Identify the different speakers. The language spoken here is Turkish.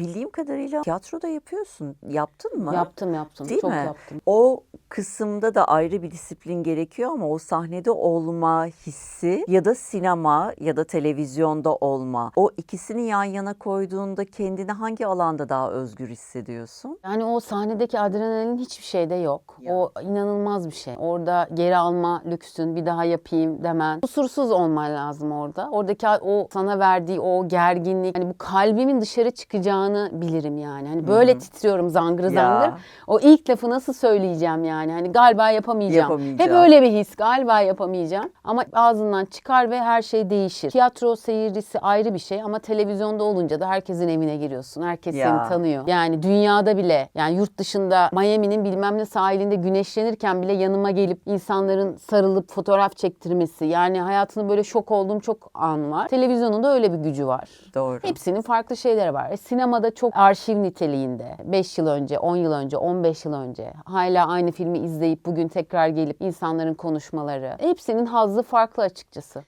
Speaker 1: bildiğim kadarıyla tiyatroda yapıyorsun. Yaptın mı?
Speaker 2: Yaptım yaptım.
Speaker 1: Değil
Speaker 2: Çok
Speaker 1: mi?
Speaker 2: yaptım.
Speaker 1: O kısımda da ayrı bir disiplin gerekiyor ama o sahnede olma hissi ya da sinema ya da televizyonda olma. O ikisini yan yana koyduğunda kendini hangi alanda daha özgür hissediyorsun?
Speaker 2: Yani o sahnedeki adrenalin hiçbir şeyde yok.
Speaker 1: Ya.
Speaker 2: O inanılmaz bir şey. Orada geri alma lüksün, bir daha yapayım demen. Kusursuz olman lazım orada. Oradaki o sana verdiği o gerginlik, hani bu kalbimin dışarı çıkacağını bilirim yani. Hani böyle titriyorum zangır
Speaker 1: Ya.
Speaker 2: zangır. O ilk lafı nasıl söyleyeceğim yani? Hani galiba yapamayacağım.
Speaker 1: Yapamayacağım.
Speaker 2: Hep öyle bir his. Galiba yapamayacağım. Ama ağzından çıkar ve her şey değişir. Tiyatro seyircisi ayrı bir şey ama televizyonda olunca da herkesin evine giriyorsun. Herkes
Speaker 1: Ya.
Speaker 2: seni tanıyor. Yani dünyada bile yani yurt dışında Miami'nin bilmem ne sahilinde güneşlenirken bile yanıma gelip insanların sarılıp fotoğraf çektirmesi. Yani hayatını böyle şok olduğum çok an var. Televizyonun da öyle bir gücü var.
Speaker 1: Doğru.
Speaker 2: Hepsinin farklı şeyleri var. E, sinemada çok arşiv niteliğinde. 5 yıl önce, 10 yıl önce, 15 yıl önce hala aynı filmi izleyip bugün tekrar gelip insanların konuşmaları. Hepsinin hazzı farklı açıkçası.